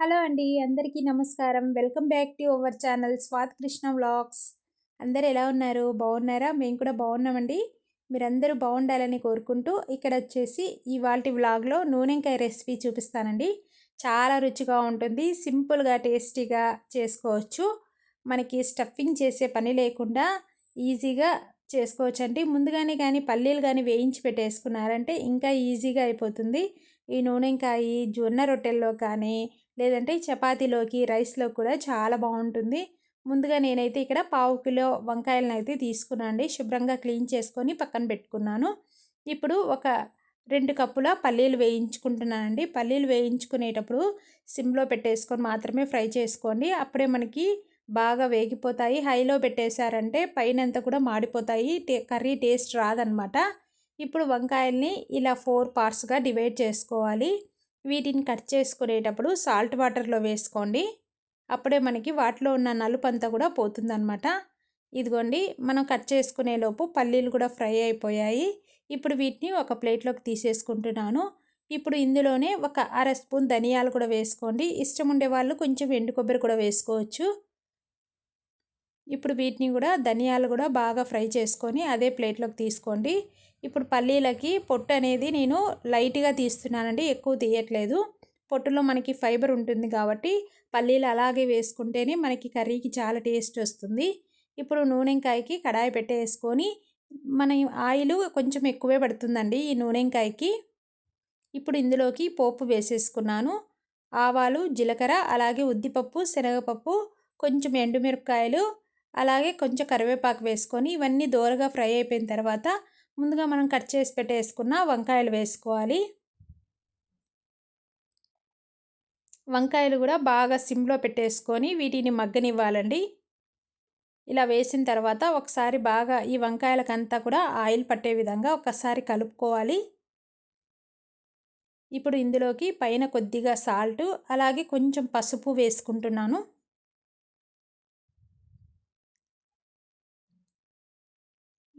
Hello అండి అందరికీ నమస్కారం. Welcome back to our channel Swath Krishna vlogs. అందరు ఎలా ఉన్నారు? బాగున్నారా? మేము కూడా బాగున్నామండి. మీరందరూ బాగుండాలని కోరుకుంటూ ఇక్కడ వచ్చేసి ఇవాళ వ్లాగ్లో నూనెంకాయ రెసిపీ చూపిస్తానండి. చాలా రుచిగా ఉంటుంది సింపుల్గా టేస్టీగా చేసుకోవచ్చు. మనకి స్టఫింగ్ చేసే పని లేకుండా ఈజీగా చేసుకోవచ్చు అండి ముందుగానే కానీ పల్లీలు కానీ వేయించి పెట్టేసుకున్నారంటే ఇంకా ఈజీగా అయిపోతుంది. ఈ నూనెంకాయ జొన్న రొట్టెల్లో కానీ లేదంటే చపాతీలోకి రైస్లో కూడా చాలా బాగుంటుంది. ముందుగా నేనైతే ఇక్కడ పావు కిలో వంకాయలను అయితే తీసుకున్నాను శుభ్రంగా క్లీన్ చేసుకొని పక్కన పెట్టుకున్నాను. ఇప్పుడు ఒక రెండు కప్పుల పల్లీలు వేయించుకుంటున్నానండి. పల్లీలు వేయించుకునేటప్పుడు సిమ్లో పెట్టేసుకొని మాత్రమే ఫ్రై చేసుకోండి. అప్పుడే మనకి బాగా వేగిపోతాయి. హైలో పెట్టేశారంటే పైన కూడా మాడిపోతాయి. టే కర్రీ టేస్ట్ రాదనమాట. ఇప్పుడు వంకాయల్ని ఇలా ఫోర్ పార్ట్స్గా డివైడ్ చేసుకోవాలి. వీటిని కట్ చేసుకునేటప్పుడు సాల్ట్ వాటర్లో వేసుకోండి. అప్పుడే మనకి వాటిలో ఉన్న నలుపు అంతా కూడా పోతుందన్నమాట. ఇదిగోండి మనం కట్ చేసుకునేలోపు పల్లీలు కూడా ఫ్రై అయిపోయాయి. ఇప్పుడు వీటిని ఒక ప్లేట్లోకి తీసేసుకుంటున్నాను. ఇప్పుడు ఇందులోనే ఒక అర స్పూన్ ధనియాలు కూడా వేసుకోండి. ఇష్టం ఉండే వాళ్ళు కొంచెం ఎండు కొబ్బరి కూడా వేసుకోవచ్చు. ఇప్పుడు వీటిని కూడా ధనియాలు కూడా బాగా ఫ్రై చేసుకొని అదే ప్లేట్లోకి తీసుకోండి. ఇప్పుడు పల్లీలకి పొట్టు అనేది నేను లైట్గా తీస్తున్నానండి ఎక్కువ తీయట్లేదు. పొట్టులో మనకి ఫైబర్ ఉంటుంది కాబట్టి పల్లీలు అలాగే వేసుకుంటేనే మనకి కర్రీకి చాలా టేస్ట్ వస్తుంది. ఇప్పుడు నూనెంకాయకి కడాయి పెట్టేసుకొని మన ఆయిల్ కొంచెం ఎక్కువే పడుతుందండి ఈ నూనెంకాయకి. ఇప్పుడు ఇందులోకి పోపు వేసేసుకున్నాను. ఆవాలు జీలకర్ర అలాగే ఉద్దిపప్పు శనగపప్పు కొంచెం ఎండుమిరపకాయలు అలాగే కొంచెం కరివేపాకు వేసుకొని ఇవన్నీ దోరగా ఫ్రై అయిపోయిన తర్వాత ముందుగా మనం కట్ చేసి పెట్టేసుకున్న వంకాయలు వేసుకోవాలి. వంకాయలు కూడా బాగా సిమ్లో పెట్టేసుకొని వీటిని మగ్గనివ్వాలండి. ఇలా వేసిన తర్వాత ఒకసారి బాగా ఈ వంకాయలకంతా కూడా ఆయిల్ పట్టే విధంగా ఒకసారి కలుపుకోవాలి. ఇప్పుడు ఇందులోకి పైన కొద్దిగా సాల్ట్ అలాగే కొంచెం పసుపు వేసుకుంటున్నాను.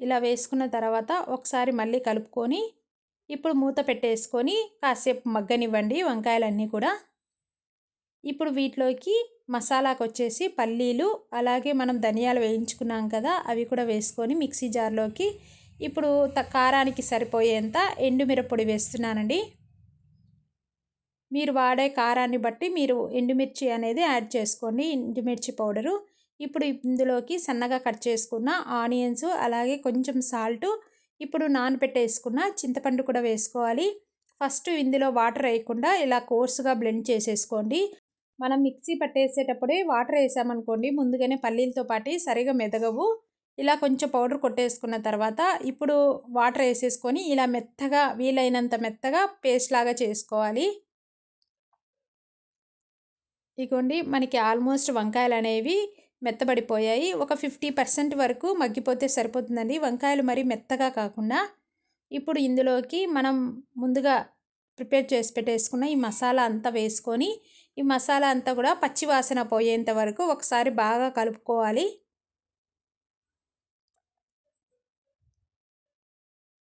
ఇలా వేసుకున్న తర్వాత ఒకసారి మళ్ళీ కలుపుకొని ఇప్పుడు మూత పెట్టేసుకొని కాసేపు మగ్గనివ్వండి వంకాయలన్నీ కూడా. ఇప్పుడు వీటిలోకి మసాలాకు వచ్చేసి పల్లీలు అలాగే మనం ధనియాలు వేయించుకున్నాం కదా అవి కూడా వేసుకొని మిక్సీ జార్లోకి ఇప్పుడు కారానికి సరిపోయేంత ఎండుమిరపొడి వేస్తున్నానండి. మీరు వాడే కారాన్ని బట్టి మీరు ఎండుమిర్చి అనేది యాడ్ చేసుకోండి ఎండుమిర్చి పౌడరు. ఇప్పుడు ఇందులోకి సన్నగా కట్ చేసుకున్న ఆనియన్స్ అలాగే కొంచెం సాల్ట్ ఇప్పుడు నానబెట్టేసుకున్న చింతపండు కూడా వేసుకోవాలి. ఫస్ట్ ఇందులో వాటర్ వేయకుండా ఇలా కోర్సుగా బ్లెండ్ చేసేసుకోండి. మనం మిక్సీ పట్టేసేటప్పుడే వాటర్ వేసామనుకోండి ముందుగానే పల్లీలతో పాటు సరిగా మెదగవు. ఇలా కొంచెం పౌడర్ కొట్టేసుకున్న తర్వాత ఇప్పుడు వాటర్ వేసేసుకొని ఇలా మెత్తగా వీలైనంత మెత్తగా పేస్ట్ లాగా చేసుకోవాలి. ఇగోండి మనకి ఆల్మోస్ట్ వంకాయలు అనేవి మెత్తబడిపోయాయి. ఒక ఫిఫ్టీ పర్సెంట్ వరకు మగ్గిపోతే సరిపోతుందండి. వంకాయలు మరీ మెత్తగా కాకుండా ఇప్పుడు ఇందులోకి మనం ముందుగా ప్రిపేర్ చేసి పెట్టేసుకున్న ఈ మసాలా అంతా వేసుకొని ఈ మసాలా అంతా కూడా పచ్చి వాసన పోయేంత వరకు ఒకసారి బాగా కలుపుకోవాలి.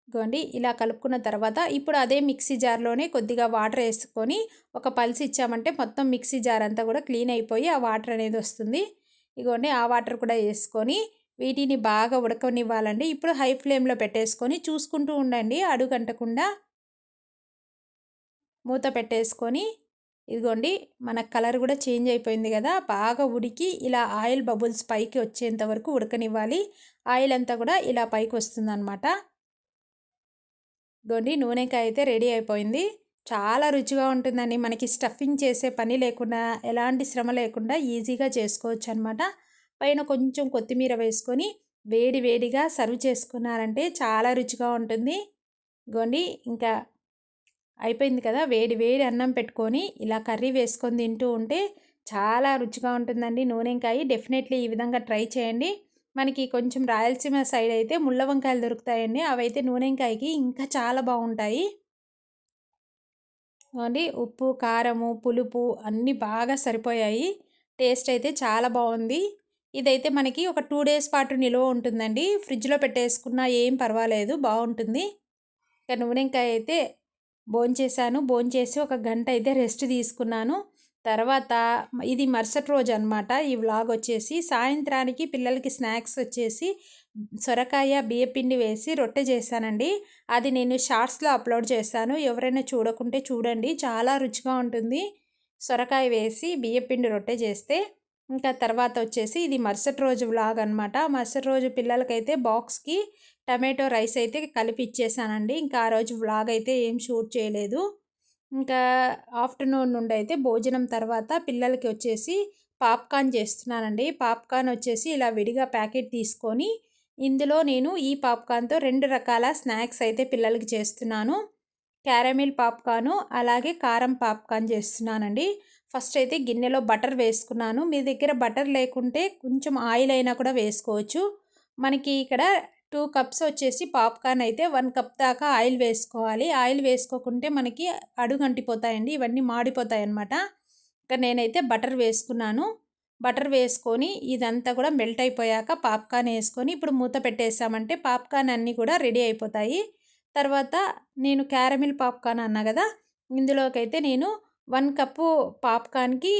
ఇదిగోండి ఇలా కలుపుకున్న తర్వాత ఇప్పుడు అదే మిక్సీ జార్లోనే కొద్దిగా వాటర్ వేసుకొని ఒక పల్స్ ఇచ్చామంటే మొత్తం మిక్సీ జార్ అంతా కూడా క్లీన్ అయిపోయి ఆ వాటర్ అనేది వస్తుంది. ఇగోండి ఆ వాటర్ కూడా వేసుకొని వీటిని బాగా ఉడకనివ్వాలండి. ఇప్పుడు హై ఫ్లేమ్లో పెట్టేసుకొని చూసుకుంటూ ఉండండి. అడుగంటకుండా మూత పెట్టేసుకొని ఇదిగోండి మన కలర్ కూడా చేంజ్ అయిపోయింది కదా. బాగా ఉడికి ఇలా ఆయిల్ బబుల్స్ పైకి వచ్చేంత వరకు ఉడకనివ్వాలి. ఆయిల్ అంతా కూడా ఇలా పైకి వస్తుందన్నమాట. ఇదిగోండి నూనెకాయ అయితే రెడీ అయిపోయింది. చాలా రుచిగా ఉంటుందండి. మనకి స్టఫింగ్ చేసే పని లేకుండా ఎలాంటి శ్రమ లేకుండా ఈజీగా చేసుకోవచ్చు అనమాట పైన కొంచెం కొత్తిమీర వేసుకొని వేడి వేడిగా సర్వ్ చేసుకున్నారంటే చాలా రుచిగా ఉంటుంది. గోండి ఇంకా అయిపోయింది కదా? వేడి వేడి అన్నం పెట్టుకొని ఇలా కర్రీ వేసుకొని తింటూ ఉంటే చాలా రుచిగా ఉంటుందండి. నూనెంకాయ డెఫినెట్లీ ఈ విధంగా ట్రై చేయండి. మనకి కొంచెం రాయలసీమ సైడ్ అయితే ముళ్ళ వంకాయలు దొరుకుతాయండి. అవైతే నూనెంకాయకి ఇంకా చాలా బాగుంటాయి. అండి. ఉప్పు కారము పులుపు అన్నీ బాగా సరిపోయాయి. టేస్ట్ అయితే చాలా బాగుంది. ఇదైతే మనకి ఒక టూ డేస్ పాటు నిల్వ ఉంటుందండి. ఫ్రిడ్జ్లో పెట్టేసుకున్నా ఏం పర్వాలేదు బాగుంటుంది. ఇంకా నూనెంకాయ అయితే భోంచేసాను భోంచేసి ఒక గంట అయితే రెస్ట్ తీసుకున్నాను. తర్వాత ఇది మరుసటి రోజు అనమాట ఈ వ్లాగ్ వచ్చేసి సాయంత్రానికి పిల్లలకి స్నాక్స్ వచ్చేసి సొరకాయ బియ్యపిండి వేసి రొట్టె చేశానండి. అది నేను షార్ట్స్లో అప్లోడ్ చేశాను. ఎవరైనా చూడకుంటే చూడండి. చాలా రుచిగా ఉంటుంది. సొరకాయ వేసి బియ్యపిండి రొట్టె చేస్తే ఇంకా తర్వాత వచ్చేసి ఇది మరుసటి రోజు వ్లాగ్ అనమాట మరుసటి రోజు పిల్లలకైతే బాక్స్కి టమాటో రైస్ అయితే కలిపి ఇచ్చేసానండి. ఇంకా ఆ రోజు వ్లాగ్ అయితే ఏం షూట్ చేయలేదు. ఇంకా ఆఫ్టర్నూన్ నుండి అయితే భోజనం తర్వాత పిల్లలకి వచ్చేసి పాప్కార్న్ చేస్తున్నానండి. పాప్కార్న్ వచ్చేసి ఇలా విడిగా ప్యాకెట్ తీసుకొని ఇందులో నేను ఈ పాప్కార్న్తో రెండు రకాల స్నాక్స్ అయితే పిల్లలకి చేస్తున్నాను. క్యారమిల్ పాప్కార్ను అలాగే కారం పాప్కార్న్ చేస్తున్నానండి. ఫస్ట్ అయితే గిన్నెలో బటర్ వేసుకున్నాను. మీ దగ్గర బటర్ లేకుంటే కొంచెం ఆయిల్ అయినా కూడా వేసుకోవచ్చు. మనకి ఇక్కడ టూ కప్స్ వచ్చేసి పాప్కార్న్ అయితే వన్ కప్ దాకా ఆయిల్ వేసుకోవాలి. ఆయిల్ వేసుకోకుంటే మనకి అడుగు అంటిపోతాయండి ఇవన్నీ మాడిపోతాయి అన్నమాట ఇంకా నేనైతే బటర్ వేసుకున్నాను. బటర్ వేసుకొని ఇదంతా కూడా మెల్ట్ అయిపోయాక పాప్కార్న్ వేసుకొని ఇప్పుడు మూత పెట్టేసామంటే పాప్కార్న్ అన్నీ కూడా రెడీ అయిపోతాయి. తర్వాత నేను క్యారమిల్ పాప్కార్న్ అన్నా కదా ఇందులోకైతే నేను వన్ కప్పు పాప్కార్న్కి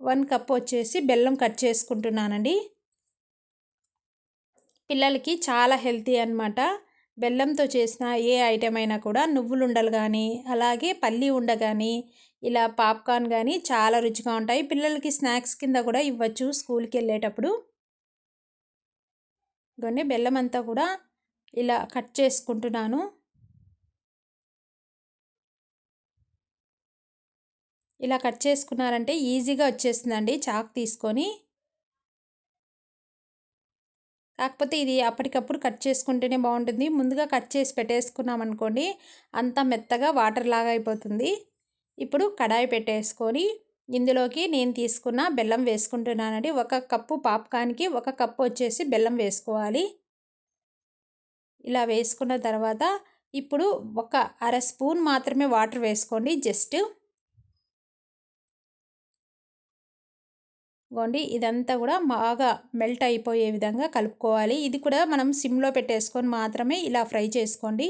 వన్ కప్ వచ్చేసి బెల్లం కట్ చేసుకుంటున్నానండి. పిల్లలకి చాలా హెల్తీ అనమాట బెల్లంతో చేసిన ఏ ఐటెం అయినా కూడా నువ్వులు ఉండాలి కానీ అలాగే పల్లి ఉండ కానీ ఇలా పాప్కార్న్ కానీ చాలా రుచిగా ఉంటాయి. పిల్లలకి స్నాక్స్ కింద కూడా ఇవ్వచ్చు స్కూల్కి వెళ్ళేటప్పుడు. ఇదిగోండి బెల్లం అంతా కూడా ఇలా కట్ చేసుకుంటున్నాను. ఇలా కట్ చేసుకున్నారంటే ఈజీగా వచ్చేస్తుందండి చాక్ తీసుకొని. కాకపోతే ఇది అప్పటికప్పుడు కట్ చేసుకుంటేనే బాగుంటుంది. ముందుగా కట్ చేసి పెట్టేసుకున్నాం అనుకోండి అంతా మెత్తగా వాటర్ లాగా అయిపోతుంది. ఇప్పుడు కడాయి పెట్టేసుకొని ఇందులోకి నేను తీసుకున్న బెల్లం వేసుకుంటున్నానండి. ఒక కప్పు పాప్కాన్కి ఒక కప్పు వచ్చేసి బెల్లం వేసుకోవాలి. ఇలా వేసుకున్న తర్వాత ఇప్పుడు ఒక అర స్పూన్ మాత్రమే వాటర్ వేసుకోండి. జస్ట్ గోండి ఇదంతా కూడా బాగా మెల్ట్ అయిపోయే విధంగా కలుపుకోవాలి. ఇది కూడా మనం సిమ్లో పెట్టేసుకొని మాత్రమే ఇలా ఫ్రై చేసుకోండి.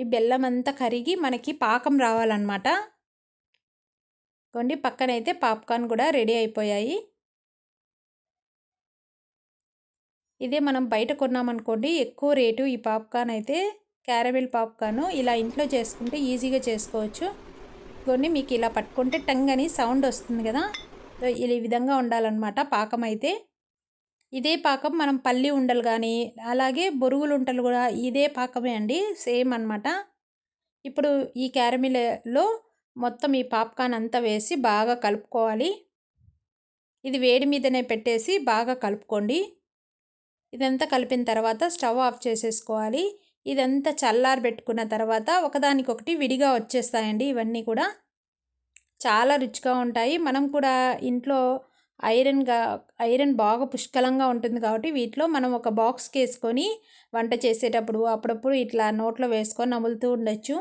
ఈ బెల్లం అంతా కరిగి మనకి పాకం రావాలన్నమాట. కొండి పక్కనైతే పాప్కార్న్ కూడా రెడీ అయిపోయాయి. ఇదే మనం బయట కొన్నామనుకోండి ఎక్కువ రేటు ఈ పాప్కార్న్ అయితే క్యారమిల్ పాప్కార్న్ ఇలా ఇంట్లో చేసుకుంటే ఈజీగా చేసుకోవచ్చు. కొన్ని మీకు ఇలా పట్టుకుంటే టంగ్ అని సౌండ్ వస్తుంది కదా. ఈ విధంగా ఉండాలన్నమాట పాకం అయితే. ఇదే పాకం మనం పల్లి ఉండలు కానీ అలాగే బొరుగులు ఉంటలు కూడా ఇదే పాకమే అండి సేమ్ అనమాట ఇప్పుడు ఈ క్యారమిలలో మొత్తం ఈ పాప్కార్న్ అంతా వేసి బాగా కలుపుకోవాలి. ఇది వేడి మీదనే పెట్టేసి బాగా కలుపుకోండి. ఇదంతా కలిపిన తర్వాత స్టవ్ ఆఫ్ చేసేసుకోవాలి. ఇదంతా చల్లారి పెట్టుకున్న తర్వాత ఒకదానికొకటి విడిగా వచ్చేస్తాయండి ఇవన్నీ కూడా. చాలా రుచిగా ఉంటాయి. మనం కూడా ఇంట్లో ఐరన్గా ఐరన్ బాగా పుష్కలంగా ఉంటుంది కాబట్టి వీటిలో మనం ఒక బాక్స్కి వేసుకొని వంట చేసేటప్పుడు అప్పుడప్పుడు ఇట్లా నోట్లో వేసుకొని నములుతూ ఉండొచ్చు.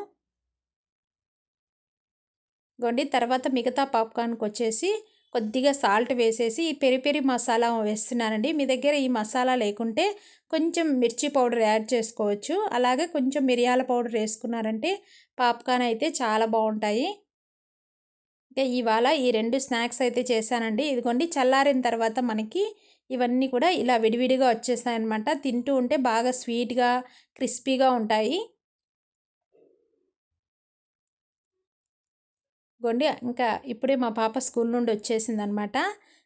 గొండి తర్వాత మిగతా పాప్కార్న్కి వచ్చేసి కొద్దిగా సాల్ట్ వేసేసి ఈ పెరి పెరి మసాలా వేస్తున్నానండి. మీ దగ్గర ఈ మసాలా లేకుంటే కొంచెం మిర్చి పౌడర్ యాడ్ చేసుకోవచ్చు. అలాగే కొంచెం మిరియాల పౌడర్ వేసుకున్నారంటే పాప్కార్న్ అయితే చాలా బాగుంటాయి. ఇంకా ఇవాళ ఈ రెండు స్నాక్స్ అయితే చేశానండి. ఇదిగోండి చల్లారిన తర్వాత మనకి ఇవన్నీ కూడా ఇలా విడివిడిగా వచ్చేస్తాయన్నమాట. తింటూ ఉంటే బాగా స్వీట్గా క్రిస్పీగా ఉంటాయి. గొండి ఇంకా ఇప్పుడే మా పాప స్కూల్ నుండి వచ్చేసింది అనమాట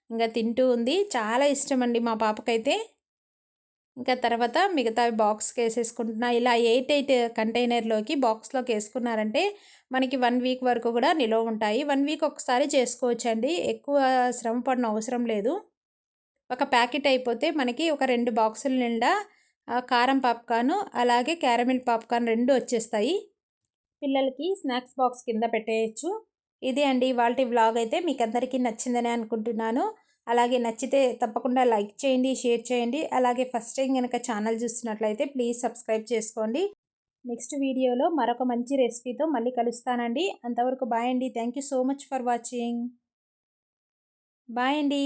ఇంకా తింటూ ఉంది. చాలా ఇష్టం అండి మా పాపకైతే. ఇంకా తర్వాత మిగతా బాక్స్కి వేసేసుకుంటున్నా. ఇలా ఎయిట్ ఎయిట్ కంటైనర్లోకి బాక్స్లోకి వేసుకున్నారంటే మనకి వన్ వీక్ వరకు కూడా నిల్వ ఉంటాయి. వన్ వీక్ ఒకసారి చేసుకోవచ్చండి. ఎక్కువ శ్రమ పడిన అవసరం లేదు. ఒక ప్యాకెట్ అయిపోతే మనకి ఒక రెండు బాక్సుల నిండా కారం పాప్కార్న్ అలాగే క్యారమిల్ పాప్కార్న్ రెండు వచ్చేస్తాయి. పిల్లలకి స్నాక్స్ బాక్స్ కింద పెట్టేయచ్చు. ఇదే అండి వాళ్ళ వ్లాగ్ అయితే మీకు అందరికీ నచ్చిందని అనుకుంటున్నాను. అలాగే నచ్చితే తప్పకుండా లైక్ చేయండి షేర్ చేయండి. అలాగే ఫస్ట్ టైం కనుక ఛానల్ చూస్తున్నట్లయితే ప్లీజ్ సబ్స్క్రైబ్ చేసుకోండి. నెక్స్ట్ వీడియోలో మరొక మంచి రెసిపీతో మళ్ళీ కలుస్తానండి. అంతవరకు బాయ్ అండి. Thank you so much for watching. Bye అండి.